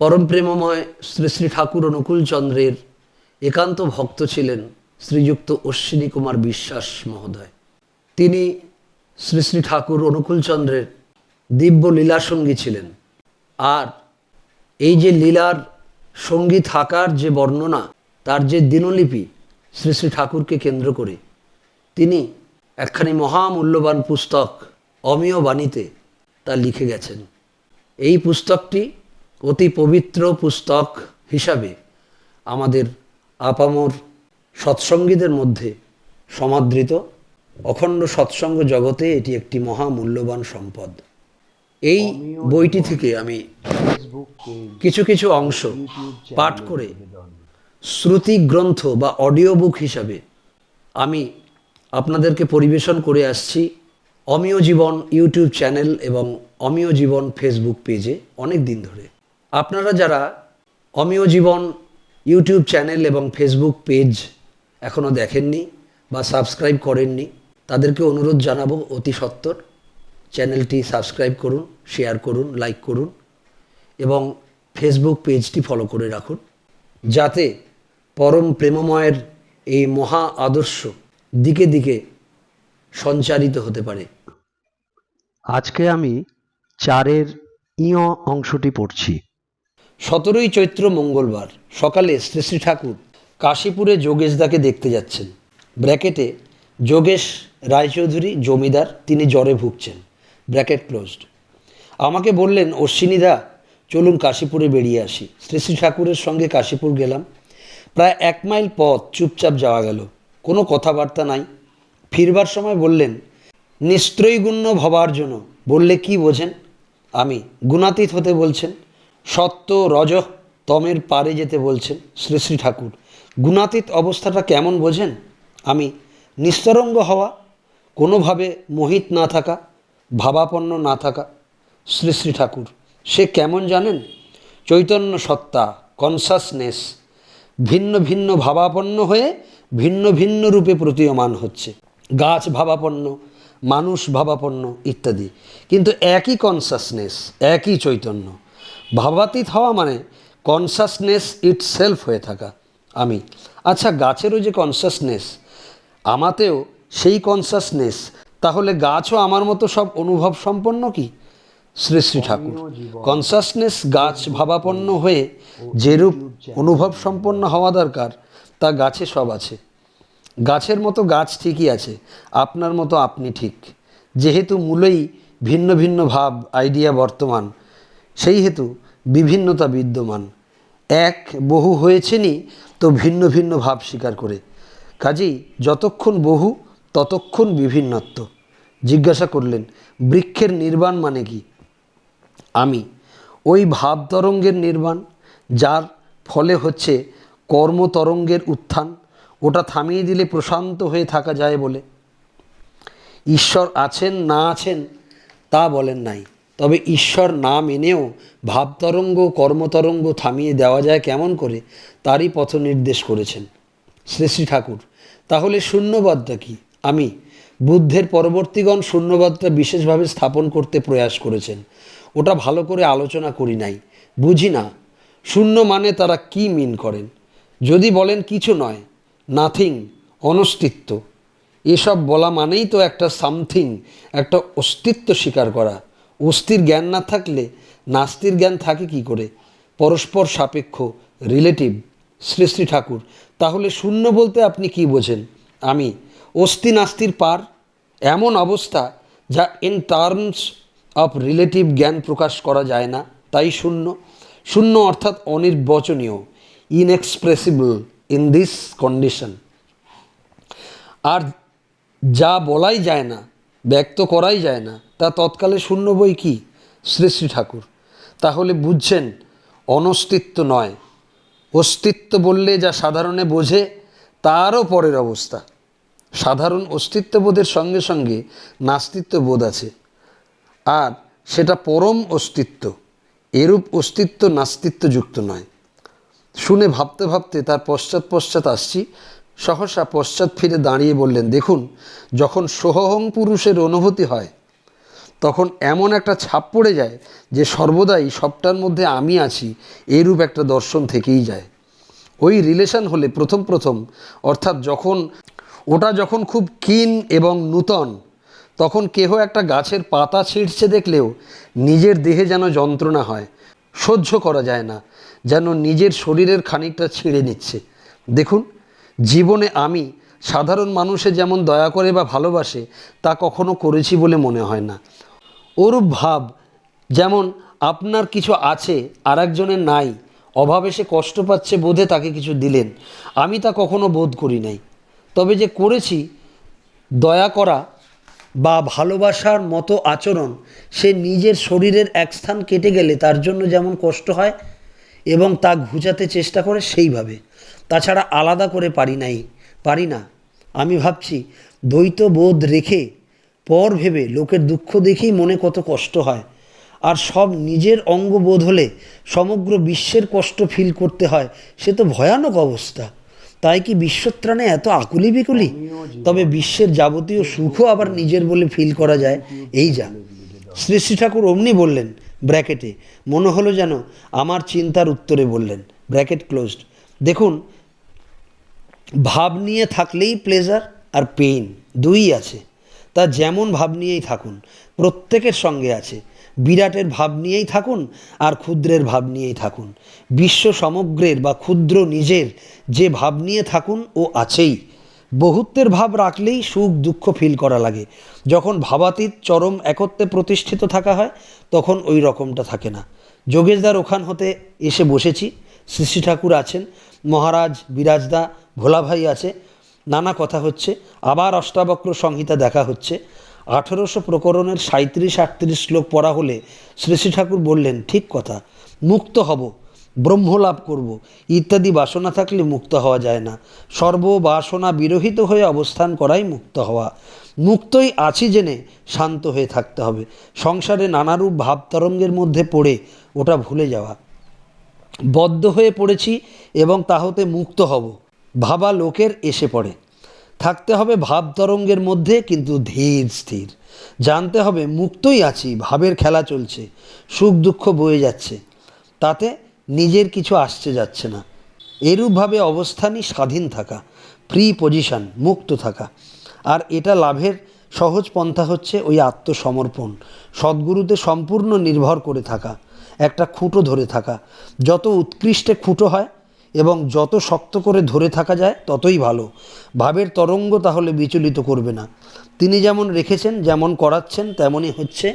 পরম প্রেমময় শ্রী শ্রী ঠাকুর অনুকূল চন্দ্রের একান্ত ভক্ত ছিলেন শ্রীযুক্ত অশ্বিনী কুমার বিশ্বাস মহোদয়। তিনি শ্রী শ্রী ঠাকুর অনুকূল চন্দ্রের দিব্য লীলা সঙ্গী ছিলেন। আর এই যে লীলার সঙ্গী থাকার যে বর্ণনা, তার যে দিনলিপি শ্রী শ্রী ঠাকুরকে কেন্দ্র করে, তিনি একখানি মহামূল্যবান পুস্তক অমীয় বাণীতে তা লিখে গেছেন। এই পুস্তকটি অতি পবিত্র পুস্তক হিসাবে আমাদের আপামর সৎসঙ্গীদের মধ্যে সমাদৃত অখণ্ড সৎসঙ্গ জগতে এটি একটি মহা মূল্যবান সম্পদ। এই বইটি থেকে আমি কিছু কিছু অংশ পাঠ করে শ্রুতি গ্রন্থ বা অডিও বুক হিসাবে আমি আপনাদেরকে পরিবেশন করে আসছি অমিয় জীবন ইউটিউব চ্যানেল এবং অমিয় জীবন ফেসবুক পেজে অনেক দিন ধরে। আপনারা যারা অমিয় জীবন ইউটিউব চ্যানেল এবং ফেসবুক পেজ এখনও দেখেননি বা সাবস্ক্রাইব করেননি, তাদেরকে অনুরোধ জানাব অতি সত্বর চ্যানেলটি সাবস্ক্রাইব করুন শেয়ার করুন লাইক করুন এবং ফেসবুক পেজটি ফলো করে রাখুন যাতে পরম প্রেমময়ের এই মহা আদর্শ দিকে দিকে সঞ্চারিত হতে পারে। আজকে আমি চারের ইয় অংশটি পড়ছি। সতেরোই চৈত্র মঙ্গলবার, সকালে শ্রী শ্রী ঠাকুর কাশীপুরে যোগেশদাকে দেখতে যাচ্ছেন। ব্র্যাকেটে, যোগেশ রায়চৌধুরী জমিদার, তিনি জ্বরে ভুগছেন। Bracket closed. আমাকে বললেন, অশ্বিনীদা, চলুন কাশীপুরে বেরিয়ে আসি। শ্রী শ্রী ঠাকুরের সঙ্গে কাশীপুর গেলাম। প্রায় এক মাইল পথ চুপচাপ যাওয়া গেল। কোনো কথাবার্তা নাই। ফিরবার সময় বললেন, নিস্ত্রৈগুণ্য ভবার জন্য বললে কি বোঝেন? আমি গুণাতীত হতে বলছেন। সত্য রজ তমের পারে যেতে বলছেন শ্রী শ্রী ঠাকুর। গুণাতীত অবস্থাটা কেমন বোঝেন? আমি নিস্তরঙ্গ হওয়া, কোনোভাবে মোহিত না থাকা, ভাবাপন্ন না থাকা শ্রী শ্রী ঠাকুর। সে কেমন জানেন? চৈতন্য সত্তা কনসাসনেস ভিন্ন ভিন্ন ভাবাপন্ন হয়ে ভিন্ন ভিন্ন রূপে প্রতীয়মান হচ্ছে। গাছ ভাবাপন্ন, মানুষ ভাবাপন্ন ইত্যাদি। কিন্তু একই কনসাসনেস একই চৈতন্য। ভাবাতীত হওয়া মানে কনসাসনেস ইটসেলফ হয়ে থাকা। আমি আচ্ছা গাছেরও যে কনসাসনেস আমাতেও সেই কনসাসনেস তাহলে গাছও আমার মতো সব অনুভব সম্পন্ন কি? শ্রী শ্রী ঠাকুর। কনসাসনেস গাছ ভাবাপন্ন হয়ে যেরূপ অনুভব সম্পন্ন হওয়া দরকার, তা গাছে সব আছে। গাছের মতো গাছ ঠিকই আছে, আপনার মতো আপনি ঠিক। যেহেতু মূলেই ভিন্ন ভিন্ন ভাব আইডিয়া বর্তমান, সেই হেতু বিভিন্নতা বিদ্যমান। এক, বহু হয়েছেনই তো ভিন্ন ভিন্ন ভাব স্বীকার করে। কাজেই যতক্ষণ বহু, ততক্ষণ বিভিন্নত্ব। জিজ্ঞাসা করলেন, বৃক্ষের নির্বাণ মানে কি? আমি, ওই ভাব তরঙ্গের নির্বাণ, যার ফলে হচ্ছে কর্মতরঙ্গের উত্থান, ওটা থামিয়ে দিলে প্রশান্ত হয়ে থাকা যায় বলে। ঈশ্বর আছেন না আছেন, তা বলেন নাই। তবে ঈশ্বর না মেনেও ভাবতরঙ্গ, কর্মতরঙ্গ থামিয়ে দেওয়া যায় কেমন করে? তারই পথ নির্দেশ করেছেন শ্রী শ্রী ঠাকুর। তাহলে শূন্যবাদটা কি? আমি বুদ্ধের পরবর্তীগণ শূন্যবাদটা বিশেষভাবে স্থাপন করতে প্রয়াস করেছেন। ওটা ভালো করে আলোচনা করি নাই। বুঝি না, শূন্য মানে তারা কি মিন করেন? যদি বলেন কিছু নয়, নাথিং, অনস্তিত্ব। এসব বলা মানেই তো একটা সামথিং, একটা অস্তিত্ব স্বীকার করা। অস্থির জ্ঞান না থাকলে নাস্তির জ্ঞান থাকে কি করে? পরস্পর সাপেক্ষ রিলেটিভ শ্রী শ্রী ঠাকুর। তাহলে শূন্য বলতে আপনি কি বোঝেন? আমি। অস্থি নাস্তির পার এমন অবস্থা যা ইন টার্মস অফ রিলেটিভ জ্ঞান প্রকাশ করা যায় না, তাই শূন্য। শূন্য অর্থাৎ অনির্বচনীয় ইনএক্সপ্রেসিবল ইন দিস কন্ডিশন আর যা বলাই যায় না, ব্যক্ত করাই যায় না তা তৎকালে শূন্য বই কি? শ্রী শ্রী ঠাকুর। তাহলে বুঝছেন, অনস্তিত্ব নয়। অস্তিত্ব বললে যা সাধারণে বোঝে, তারও পরের অবস্থা। সাধারণ অস্তিত্ববোধের সঙ্গে সঙ্গে নাস্তিত্ব বোধ আছে। আর সেটা পরম অস্তিত্ব, এরূপ অস্তিত্ব নাস্তিত্বযুক্ত নয়। শুনে ভাবতে ভাবতে তার পশ্চাৎ পশ্চাৎ আসছি। সহসা পশ্চাৎ ফিরে দাঁড়িয়ে বললেন, দেখুন, যখন সোহং পুরুষের অনুভূতি হয় তখন এমন একটা ছাপ পড়ে যায় যে সর্বদাই সবটার মধ্যে আমি আছি, এরূপ একটা দর্শন থেকেই যায়। ওই রিলেশন হলে প্রথম প্রথম, অর্থাৎ যখন, ওটা যখন খুব কিন এবং নূতন, তখন কেহ একটা গাছের পাতা ছিঁড়ছে দেখলেও নিজের দেহে যেন যন্ত্রণা হয়, সহ্য করা যায় না, যেন নিজের শরীরের খানিকটা ছিঁড়ে নিচ্ছে। দেখুন, জীবনে আমি সাধারণ মানুষে যেমন দয়া করে বা ভালোবাসে, তা কখনো করেছি বলে মনে হয় না। ওরূপ ভাব, যেমন আপনার কিছু আছে আর একজনের নাই, অভাবে সে কষ্ট পাচ্ছে বোধে তাকে কিছু দিলেন, আমি তা কখনো বোধ করি নাই। তবে যে করেছি, দয়া করা বা ভালোবাসার মতো আচরণ, সে নিজের শরীরের এক স্থান কেটে গেলে তার জন্য যেমন কষ্ট হয় এবং তা ঘুচাতে চেষ্টা করে, সেইভাবে। তাছাড়া আলাদা করে পারি নাই, পারি না। আমি ভাবছি, দ্বৈত বোধ রেখে পর ভেবে লোকের দুঃখ দেখেই মনে কত কষ্ট হয়। আর সব নিজের অঙ্গ বোধ হলে সমগ্র বিশ্বের কষ্ট ফিল করতে হয়। সে তো ভয়ানক অবস্থা। তাই কি বিশ্বত্রাণে এত আকুলি বিকুলি তবে বিশ্বের যাবতীয় সুখও আবার নিজের বলে ফিল করা যায়। এই যা। শ্রী শ্রী ঠাকুর অমনি বললেন, ব্র্যাকেটে, মনে হলো যেন আমার চিন্তার উত্তরে বললেন। ব্র্যাকেট ক্লোজড দেখুন, ভাব নিয়ে থাকলেই প্লেজার আর পেইন দুই আছে। তা যেমন ভাব নিয়েই থাকুন, প্রত্যেকের সঙ্গে আছে। বিরাটের ভাব নিয়েই থাকুন আর ক্ষুদ্রের ভাব নিয়েই থাকুন। বিশ্ব সমগ্রের বা ক্ষুদ্র নিজের যে ভাব নিয়ে থাকুন ও আছেই। বহুত্বের ভাব রাখলেই সুখ, দুঃখ ফিল করা লাগে। যখন ভাবাতীত চরম একত্রে প্রতিষ্ঠিত থাকা হয়, তখন ওই রকমটা থাকে না। যোগেশদার ওখান হতে এসে বসেছি। শ্রী ঠাকুর আছেন। মহারাজ, বিরাজদা, ভোলাভাই আছে। নানা কথা হচ্ছে। আবার অষ্টাবক্র সংহিতা দেখা হচ্ছে। আঠেরোশো প্রকরণের সাঁত্রিশ আটত্রিশ শ্লোক পড়া হলে শ্রী ঠাকুর বললেন, ঠিক কথা, মুক্ত হব, ব্রহ্মলাভ করব। ইত্যাদি বাসনা থাকলে মুক্ত হওয়া যায় না। সর্ব বাসনা বিরহিত হয়ে অবস্থান করাই মুক্ত হওয়া। মুক্তই আছি জেনে শান্ত হয়ে থাকতে হবে। সংসারে নানারূপ ভাব তরঙ্গের মধ্যে পড়ে ওটা ভুলে যাওয়া। বদ্ধ হয়ে পড়েছি এবং তা হতে মুক্ত হব। ভাবা লোকের এসে পড়ে। থাকতে হবে ভাব তরঙ্গের মধ্যে, কিন্তু ধীর স্থির। জানতে হবে মুক্তই আছি, ভাবের খেলা চলছে, সুখ দুঃখ বয়ে যাচ্ছে। তাতে নিজের কিছু আসছে যাচ্ছে না। এরূপভাবে অবস্থানই স্বাধীন থাকা ফ্রি পজিশন মুক্ত থাকা। আর এটা লাভের সহজ পন্থা হচ্ছে ওই আত্মসমর্পণ, সদ্গুরুতে সম্পূর্ণ নির্ভর করে থাকা, একটা খুঁটো ধরে থাকা। যত উৎকৃষ্টে খুঁটো হয় এবং যত শক্ত করে ধরে থাকা যায়, ততই ভালো। ভাবের তরঙ্গ তাহলে বিচলিত করবে না। তিনি যেমন রেখেছেন, যেমন করাচ্ছেন, তেমনই হচ্ছে।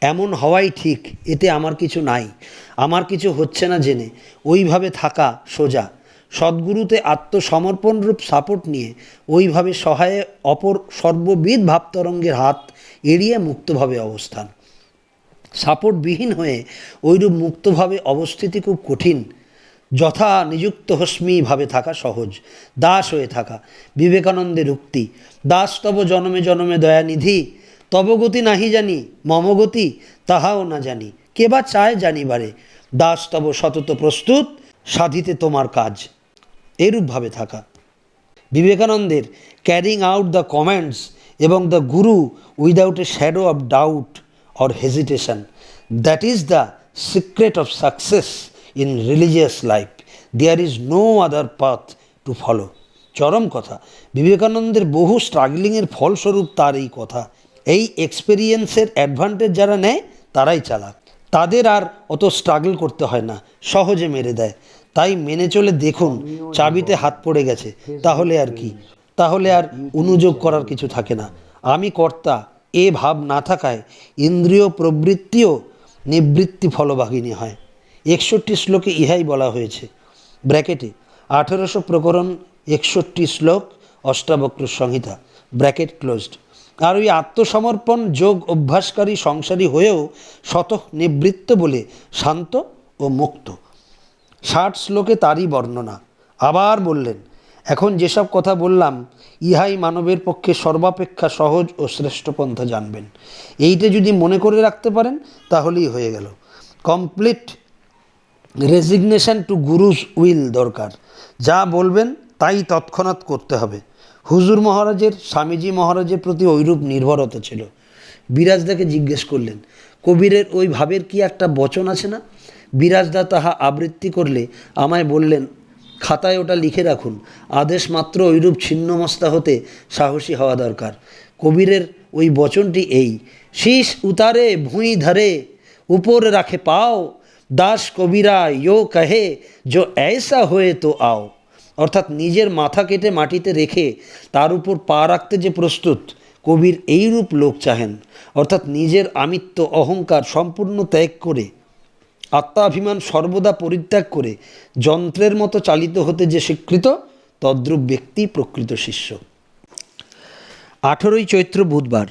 এমন হওয়াই ঠিক, এতে আমার কিছু নাই। আমার কিছু হচ্ছে না জেনে। ওইভাবে থাকা সোজা। সদ্গুরুতে আত্মসমর্পণ রূপ সাপোর্ট নিয়ে ওইভাবে সহায়ে অপর সর্ববিধ ভাবতরঙ্গের হাত এড়িয়ে মুক্তভাবে অবস্থান। সাপোর্টবিহীন হয়ে ওইরূপ মুক্তভাবে অবস্থিতি খুব কঠিন। যথা নিযুক্ত হস্মিভাবে থাকা সহজ, দাস হয়ে থাকা। বিবেকানন্দের উক্তি, দাস তব জনমে জনমে দয়ানিধি, তব গতি নাহি জানি, মম গতি তাহাও না জানি, কে বা চায় জানিবারে। দাস তব সতত প্রস্তুত, সাধিতে তোমার কাজ। এরূপভাবে থাকা। বিবেকানন্দের ক্যারিং আউট দ্য কমেন্টস এবং the guru without a shadow of doubt or hesitation that is the secret of success in religious life there is no other path to follow চরম কথা। বিবেকানন্দের বহু স্ট্রাগলিংয়ের ফলস্বরূপ তার এই কথা। এই এক্সপেরিয়েন্সের অ্যাডভান্টেজ যারা নেয়, তারাই চালাক। তাদের আর অত স্ট্রাগল করতে হয় না। সহজে মেরে দেয়। তাই মেনে চলে দেখুন, চাবিতে হাত পড়ে গেছে। তাহলে আর কি? তাহলে আর অনুযোগ করার কিছু থাকে না। আমি কর্তা, এ ভাব না থাকায় ইন্দ্রিয় প্রবৃত্তিও নিবৃত্তি ফলবাহিনী হয়। একষট্টি শ্লোকে ইহাই বলা হয়েছে। ব্র্যাকেটে, আঠেরোশো প্রকরণ একষট্টি শ্লোক, অষ্টাবক্র সংহিতা, ব্র্যাকেট ক্লোজড। আর ওই আত্মসমর্পণ, যোগ, অভ্যাসকারী, সংসারী হয়েও শত নিবৃত্ত বলে শান্ত ও মুক্ত। ষাট শ্লোকে তারই বর্ণনা। আবার বললেন, এখন যেসব কথা বললাম, ইহাই মানবের পক্ষে সর্বাপেক্ষা সহজ ও শ্রেষ্ঠ পন্থা জানবেন। এইটা যদি মনে করে রাখতে পারেন, তাহলেই হয়ে গেল। Complete resignation to guru's will দরকার। যা বলবেন তাই তৎক্ষণাৎ করতে হবে। হুজুর মহারাজের, স্বামীজি মহারাজের প্রতি ঐরূপ নির্ভরতা ছিল। বিরাজদাকে জিজ্ঞেস করলেন, কবিরের ওই ভাবের কি একটা বচন আছে না? বিরাজদা তাহা আবৃত্তি করলে আমায় বললেন, খাতায় ওটা লিখে রাখুন। আদেশ মাত্র ওইরূপ ছিন্নমস্তা হতে সাহসী হওয়া দরকার। কবিরের ওই বচনটি এই, শীষ উতারে, ভুঁই ধরে, উপর রাখে পাও দাস কবিরা ইয়ো কহে, যো ऐसा হয়ে তো আও। অর্থাৎ নিজের মাথা কেটে মাটিতে রেখে তার উপর পা রাখতে যে প্রস্তুত, কবির এইরূপ লোক চাহেন। অর্থাৎ নিজের আমিত্ব অহংকার সম্পূর্ণ ত্যাগ করে, আত্মাভিমান সর্বদা পরিত্যাগ করে, যন্ত্রের মতো চালিত হতে যে স্বীকৃত, তদ্রূপ ব্যক্তি প্রকৃত শিষ্য। আঠেরোই চৈত্র বুধবার,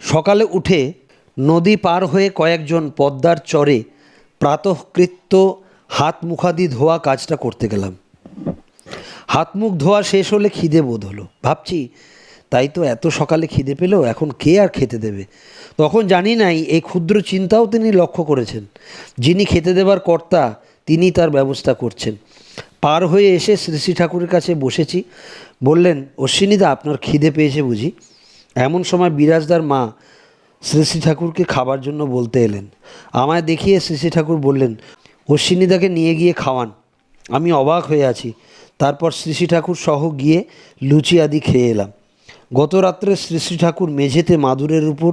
সকালে উঠে নদী পার হয়ে কয়েকজন পদ্মার চরে প্রাতঃকৃত্য হাত মুখাদি ধোয়া কাজটা করতে গেলাম। হাত মুখ ধোয়া শেষ হলে খিদে বোধ হলো। ভাবছি, তাই তো এত সকালে খিদে পেলেও এখন কে আর খেতে দেবে? তখন জানি নাই, এই ক্ষুদ্র চিন্তাও তিনি লক্ষ্য করেছেন। যিনি খেতে দেবার কর্তা, তিনি তার ব্যবস্থা করছেন। পার হয়ে এসে শ্রী শ্রী ঠাকুরের কাছে বসেছি। বললেন, অশ্বিনীদা, আপনার খিদে পেয়েছে বুঝি? এমন সময় বিরাজদার মা শ্রী শ্রী ঠাকুরকে খাবার জন্য বলতে এলেন। আমায় দেখিয়ে শ্রী শ্রী ঠাকুর বললেন, অশ্বিনীদাকে নিয়ে গিয়ে খাওয়ান। আমি অবাক হয়ে আছি। তারপর শ্রী শ্রী ঠাকুর সহ গিয়ে লুচি আদি খেয়ে এলাম। গত রাত্রে শ্রী শ্রী ঠাকুর মেঝেতে মাদুরের উপর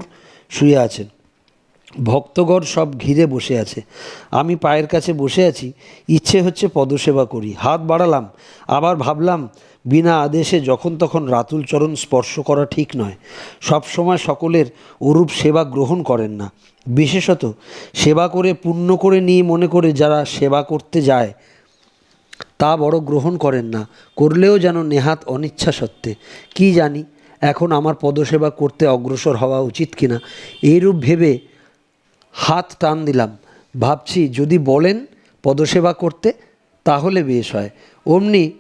শুয়ে আছেন। ভক্তগণ সব ঘিরে বসে আছে। আমি পায়ের কাছে বসে আছি। ইচ্ছে হচ্ছে পদসেবা করি। হাত বাড়ালাম। আবার ভাবলাম বিনা আদেশে যখন তখন রাতুল চরণ স্পর্শ করা ঠিক নয়। সব সময় সকলের ওরূপ সেবা গ্রহণ করেন না। বিশেষত সেবা করে পুণ্য করে নিয়ে মনে করে যারা সেবা করতে যায়, তা বড় গ্রহণ করেন না। করলেও যেন নেহাত অনিচ্ছা সত্ত্বে। কি জানি, এখন আমার পদসেবা করতে অগ্রসর হওয়া উচিত কিনা। এইরূপ ভেবে হাত টান দিলাম। ভাবছি, যদি বলেন পদসেবা করতে, তাহলে বেশ হয়। অমনি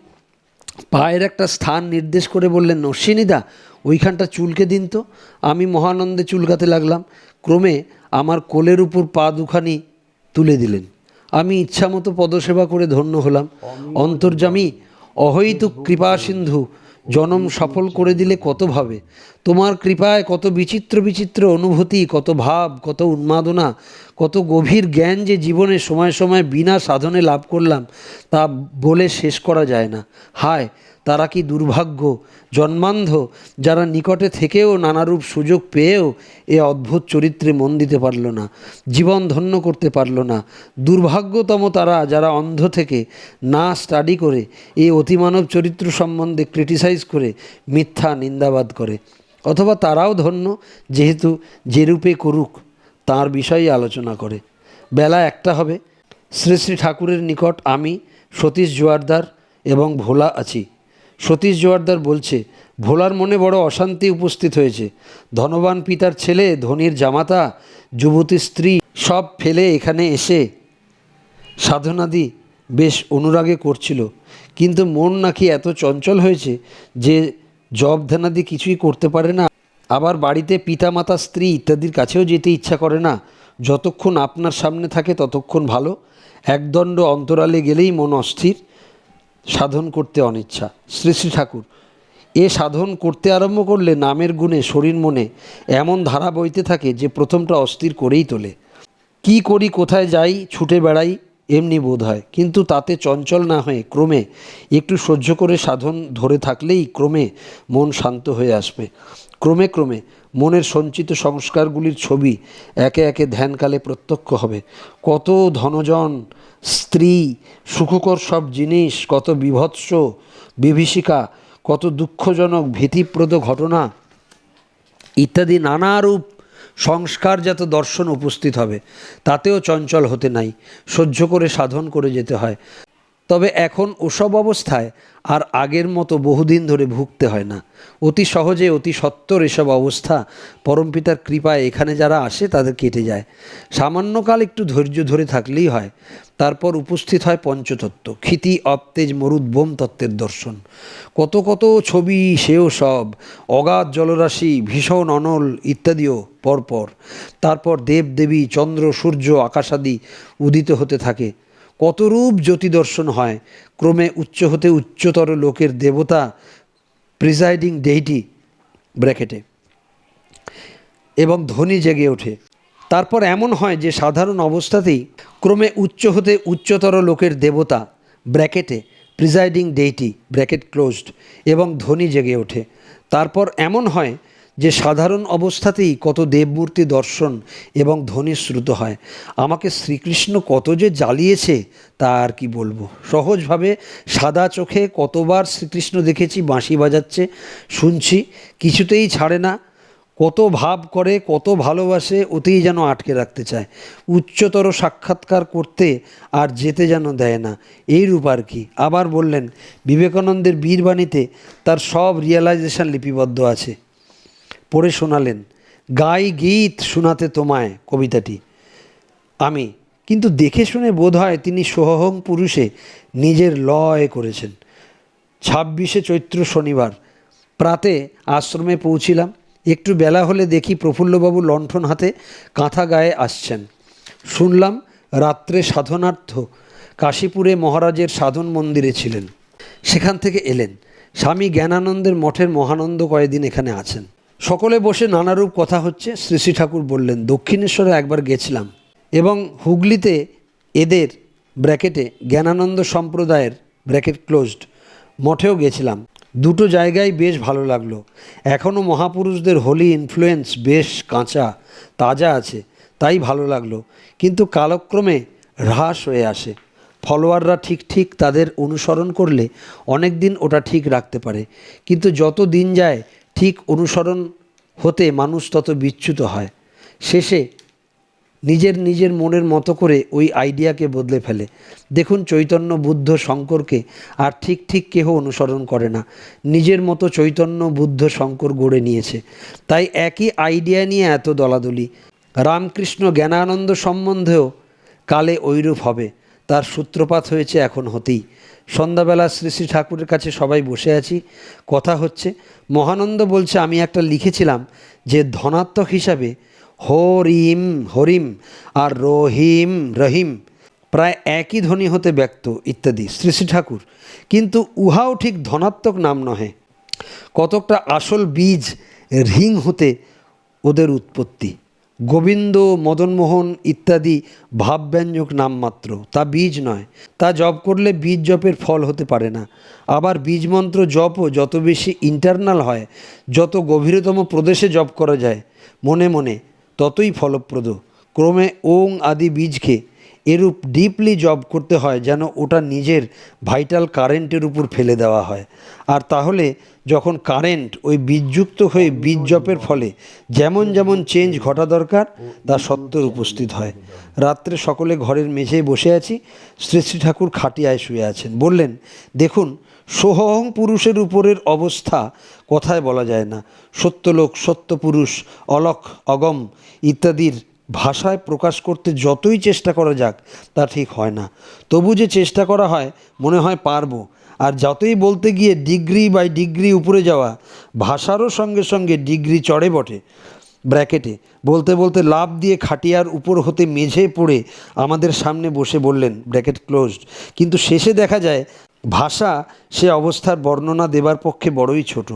পায়ের একটা স্থান নির্দেশ করে বললেন অশ্বিনীদা ওইখানটা চুলকে দিন তো। আমি মহানন্দে চুলকাতে লাগলাম। ক্রমে আমার কোলের উপর পা দুখানি তুলে দিলেন। আমি ইচ্ছামতো পদসেবা করে ধন্য হলাম। অন্তর্জামী অহৈতুক কৃপাসিন্ধু জনম সফল করে দিলে কত ভাবে? তোমার কৃপায় কত বিচিত্র বিচিত্র অনুভূতি, কত ভাব, কত উন্মাদনা, কত গভীর জ্ঞান যে জীবনে সময় সময় বিনা সাধনে লাভ করলাম, তা বলে শেষ করা যায় না। হায়, তারা কি দুর্ভাগ্য, জন্মান্ধ, যারা নিকটে থেকেও নানারূপ সুযোগ পেয়েও এ অদ্ভুত চরিত্রে মন দিতে পারল না, জীবন ধন্য করতে পারল না। দুর্ভাগ্যতম তারা, যারা অন্ধ থেকে না স্টাডি করে এই অতিমানব চরিত্র সম্বন্ধে ক্রিটিসাইজ করে, মিথ্যা, নিন্দাবাদ করে। অথবা তারাও ধন্য, যেহেতু যেরূপে করুক, তার বিষয়ে আলোচনা করে। বেলা একটা হবে, শ্রী শ্রী ঠাকুরের নিকট আমি, সতীশ জোয়ারদার এবং ভোলা আছি। সতীশ জোয়ারদার বলছে, ভোলার মনে বড় অশান্তি উপস্থিত হয়েছে। ধনবান পিতার ছেলে, ধনির জামাতা, যুবতী স্ত্রী সব ফেলে এখানে এসে সাধনাদি বেশ অনুরাগে করছিল। কিন্তু মন নাকি এত চঞ্চল হয়েছে যে জব ধ্যানাদি কিছুই করতে পারে না। আবার বাড়িতে পিতা পিতামাতা, স্ত্রী ইত্যাদির কাছেও যেতে ইচ্ছা করে না। যতক্ষণ আপনার সামনে থাকে ততক্ষণ ভালো। একদণ্ড অন্তরালে গেলেই মন অস্থির। সাধন করতে অনিচ্ছা। শ্রী শ্রী ঠাকুর, এ সাধন করতে আরম্ভ করলে নামের গুণে, শরীর মনে এমন ধারা বইতে থাকে যে প্রথমটা অস্থির করেই তোলে। কি করি, কোথায় যাই, ছুটে বেড়াই এমনি বোধ হয়। কিন্তু তাতে চঞ্চল না হয়ে ক্রমে একটু সহ্য করে সাধন ধরে থাকলেই ক্রমে মন শান্ত হয়ে আসবে। ক্রমে ক্রমে মনের সঞ্চিত সংস্কারগুলির ছবি একে একে ধ্যানকালে প্রত্যক্ষ হবে। কত ধনজন, স্ত্রী, সুখকর সব জিনিস, কত বিভৎস, বিভীষিকা, কত দুঃখজনক, ভীতিপ্রদ ঘটনা, ইত্যাদি নানারূপ সংস্কারজাত দর্শন উপস্থিত হবে, তাতেও চঞ্চল হতে নাই, সহ্য করে সাধন করে যেতে হয়। তবে এখন ওসব অবস্থায় আর আগের মতো বহুদিন ধরে ভুগতে হয় না। অতি সহজে, অতি সত্তর এসব অবস্থা পরমপিতার কৃপায় এখানে যারা আসে তাদের কেটে যায়। সামান্যকাল একটু ধৈর্য ধরে থাকলেই হয়। তারপর উপস্থিত হয় পঞ্চতত্ত্ব। ক্ষিতি অবতেজ মরুদ, বোম তত্ত্বের দর্শন। কত কত ছবি, সেও সব, অগাধ জলরাশি, ভীষণ অনল ইত্যাদিও পরপর। তারপর দেব দেবী চন্দ্র, সূর্য, আকাশাদি উদিত হতে থাকে। কতরূপ জ্যোতি দর্শন হয়। ক্রমে উচ্চ হতে উচ্চতর লোকের দেবতা প্রিজাইডিং ডেইটি ব্র্যাকেটে। এবং ধ্বনি জেগে ওঠে। তারপর এমন হয় যে সাধারণ অবস্থাতেই ক্রমে উচ্চ হতে উচ্চতর লোকের দেবতা, ব্র্যাকেটে, প্রিজাইডিং ডেইটি, ব্র্যাকেট ক্লোজড, এবং ধ্বনি জেগে ওঠে। তারপর এমন হয় যে সাধারণ অবস্থাতেই কত দেবমূর্তি দর্শন এবং ধ্বনি শ্রুত হয়। আমাকে শ্রীকৃষ্ণ কত যে জ্বালিয়েছে, তা আর কি বলব। সহজভাবে সাদা চোখে কতবার শ্রীকৃষ্ণ দেখেছি, বাঁশি বাজাচ্ছে, শুনছি, কিছুতেই ছাড়ে না। কত ভাব করে, কত ভালোবাসে, ওতেই যেন আটকে রাখতে চায়। উচ্চতর সাক্ষাৎকার করতে আর যেতে যেন দেয় না। এই রূপ আর কি। আবার বললেন, বিবেকানন্দের বীরবাণীতে তার সব রিয়েলাইজেশন লিপিবদ্ধ আছে। পড়ে শোনালেন, গাই গীত শোনাতে তোমায় কবিতাটি। আমি, কিন্তু দেখে শুনে বোধ হয় তিনি সোহং পুরুষে নিজের লয় করেছেন। ছাব্বিশে চৈত্র শনিবার, প্রাতে আশ্রমে পৌঁছিলাম। একটু বেলা হলে দেখি প্রফুল্লবাবু লণ্ঠন হাতে কাঁথা গায়ে আসছেন। শুনলাম রাত্রে সাধনার্থ কাশীপুরে মহারাজের সাধন মন্দিরে ছিলেন। সেখান থেকে এলেন। স্বামী জ্ঞানানন্দের মঠের মহানন্দ কয়েকদিন এখানে আছেন। সকলে বসে নানারূপ কথা হচ্ছে। শ্রী শ্রী ঠাকুর বললেন, দক্ষিণেশ্বরে একবার গেছিলাম এবং হুগলিতে এদের ব্র্যাকেটে জ্ঞানানন্দ সম্প্রদায়ের ব্র্যাকেট ক্লোজড মঠেও গেছিলাম। দুটো জায়গায় বেশ ভালো লাগল। এখনও মহাপুরুষদের হোলি ইনফ্লুয়েন্স বেশ কাঁচা, তাজা আছে, তাই ভালো লাগল। কিন্তু কালক্রমে হ্রাস হয়ে আসে। ফলোয়াররা ঠিক ঠিক তাদের অনুসরণ করলে অনেক দিন ওটা ঠিক রাখতে পারে। কিন্তু যত দিন যায়, ঠিক অনুসরণ হতে মানুষ তত বিচ্যুত হয়। শেষে নিজের নিজের মনের মতো করে ওই আইডিয়াকে বদলে ফেলে। দেখুন চৈতন্য বুদ্ধ শঙ্করকে আর ঠিক ঠিক কেহ অনুসরণ করে না। নিজের মতো চৈতন্য বুদ্ধ শঙ্কর গড়ে নিয়েছে। তাই একই আইডিয়া নিয়ে এত দলাদলি। রামকৃষ্ণ জ্ঞানানন্দ সম্বন্ধেও কালে ঐরূপ হবে। তার সূত্রপাত হয়েছে এখন হতেই। সন্ধ্যাবেলা শ্রী শ্রী ঠাকুরের কাছে সবাই বসে আছি। কথা হচ্ছে, মহানন্দ বলছে, আমি একটা লিখেছিলাম যে ধনাত্মক হিসাবে হরিম হরিম আর রহিম রহিম। প্রায় একই ধ্বনি হতে ব্যক্ত ইত্যাদি শ্রী শ্রী ঠাকুর। কিন্তু উহাও ঠিক ধনাত্মক নাম নহে। কতকটা আসল বীজ রিং হতে ওদের উৎপত্তি। গোবিন্দ, মদনমোহন ইত্যাদি ভাবব্যঞ্জক নাম মাত্র। তা বীজ নয়। তা জপ করলে বীজ জপের ফল হতে পারে না। আবার বীজ মন্ত্র জপও যত বেশি ইন্টারনাল হয়, যত গভীরতম প্রদেশে জপ করা যায়, মনে মনে ততই ফলপ্রদ। ক্রমে ওং আদি বীজকে এরূপ ডিপলি জব করতে হয় যেন ওটা নিজের ভাইটাল কারেন্টের উপর ফেলে দেওয়া হয়। আর তাহলে যখন কারেন্ট ওই বীজযুক্ত হয়ে বীজ জপের ফলে যেমন যেমন চেঞ্জ ঘটা দরকার, তা সত্তর উপস্থিত হয়। রাত্রে সকলে ঘরের মেঝেয় বসে আছি, শ্রী শ্রী ঠাকুর খাটিয়ায় শুয়ে আছেন। বললেন, দেখুন সোহং পুরুষের উপরের অবস্থা কথায় বলা যায় না। সত্যলোক, সত্যপুরুষ, অলক, অগম ইত্যাদির ভাষায় প্রকাশ করতে যতই চেষ্টা করা যাক, তা ঠিক হয় না। তবু যে চেষ্টা করা হয়, মনে হয় পারব। আর যতই বলতে গিয়ে ডিগ্রি বাই ডিগ্রি উপরে যাওয়া, ভাষারও সঙ্গে সঙ্গে ডিগ্রি চড়ে বটে। ব্র্যাকেটে, বলতে বলতে লাভ দিয়ে খাটিয়ার উপর হতে মেঝে পড়ে আমাদের সামনে বসে বললেন, ব্র্যাকেট ক্লোজড। কিন্তু শেষে দেখা যায় ভাষা সে অবস্থার বর্ণনা দেবার পক্ষে বড়ই ছোট।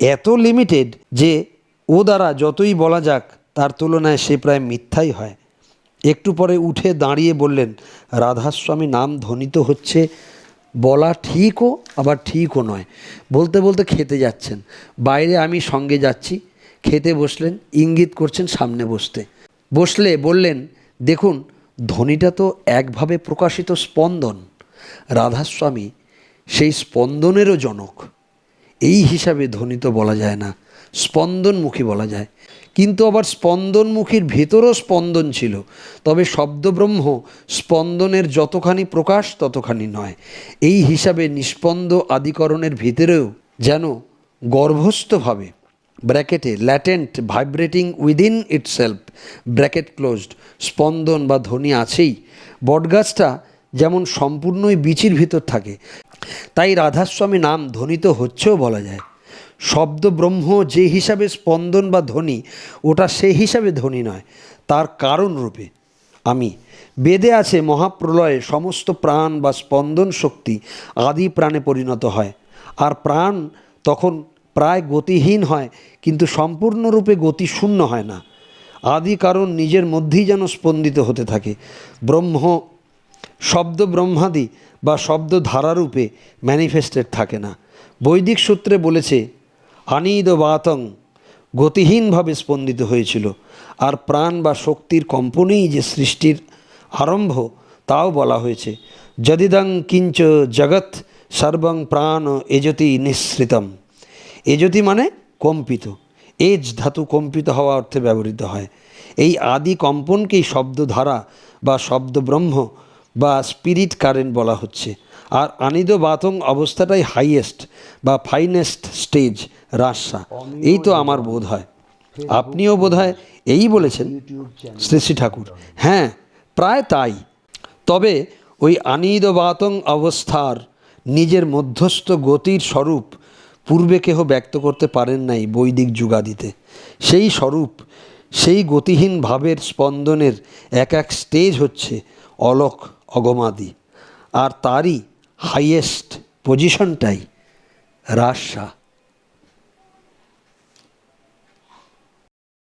এত লিমিটেড যে ও দ্বারা যতই বলা যাক, তার তুলনায় সে প্রায় মিথ্যাই হয়। একটু পরে উঠে দাঁড়িয়ে বললেন, রাধাস্বামী, নাম ধ্বনিত হচ্ছে। বলা ঠিকও, আবার ঠিকও নয়। বলতে বলতে খেতে যাচ্ছেন। বাইরে আমি সঙ্গে যাচ্ছি। খেতে বসলেন, ইঙ্গিত করছেন সামনে বসতে। বসলে বললেন, দেখুন, ধ্বনিটা তো একভাবে প্রকাশিত স্পন্দন। রাধাস্বামী সেই স্পন্দনেরও জনক। এই হিসাবে ধ্বনিত বলা যায় না, স্পন্দনমুখী বলা যায়। কিন্তু আবার স্পন্দনমুখীর ভেতরও স্পন্দন ছিল। তবে শব্দব্রহ্ম স্পন্দনের যতখানি প্রকাশ, ততখানি নয়। এই হিসাবে নিস্পন্দ আদিকরণের ভিতরেও যেন গর্ভস্থভাবে, ব্র্যাকেটে, latent, vibrating within itself, bracket closed, স্পন্দন বা ধ্বনি আছেই, বটগাছটা যেমন সম্পূর্ণই বিচির ভিতর থাকে, তাই রাধাস্বামী নাম ধ্বনিত হচ্ছেও বলা যায়। শব্দ ব্রহ্ম যে হিসাবে স্পন্দন বা ধ্বনি, ওটা সেই হিসাবে ধ্বনি নয়, তার কারণ রূপে। আমি, বেদে আছে মহাপ্রলয়ে সমস্ত প্রাণ বা স্পন্দন শক্তি আদি প্রাণে পরিণত হয়। আর প্রাণ তখন প্রায় গতিহীন হয়, কিন্তু সম্পূর্ণরূপে গতি শূন্য হয় না। আদি কারণ নিজের মধ্যেই যেন স্পন্দিত হতে থাকে। ব্রহ্ম শব্দ ব্রহ্মাদি বা শব্দ ধারারূপে ম্যানিফেস্টেড থাকে না। বৈদিক সূত্রে বলেছে আনিদ বাতং গতিহীনভাবে স্পন্দিত হয়েছিল, আর প্রাণ বা শক্তির কম্পনেই যে সৃষ্টির আরম্ভ, তাও বলা হয়েছে। যদিদং কিঞ্চ জগৎ সর্বং প্রাণ এজতি নিঃসৃতম। এজতি মানে কম্পিত। এজ ধাতু কম্পিত হওয়া অর্থে ব্যবহৃত হয়। এই আদি কম্পনকেই শব্দধারা বা শব্দ ব্রহ্ম বা স্পিরিট কারেন্ট বলা হচ্ছে। আর আনিদ বাতং অবস্থাটাই হাইয়েস্ট বা ফাইনেস্ট স্টেজ রাসা এই তো আমার বোধ হয়। আপনিও বোধ হয় এই বলেছেন শ্রী শ্রী ঠাকুর। হ্যাঁ প্রায় তাই। তবে ওই আনিদ বাতং অবস্থার নিজের মধ্যস্থ গতির স্বরূপ পূর্বে কেহ ব্যক্ত করতে পারেন নাই বৈদিক যুগাদিতে। সেই স্বরূপ, সেই গতিহীন ভাবের স্পন্দনের এক এক স্টেজ হচ্ছে অলোক অগমাদি। আর তারই হাইয়েস্ট পজিশনটাই রাজশাহ।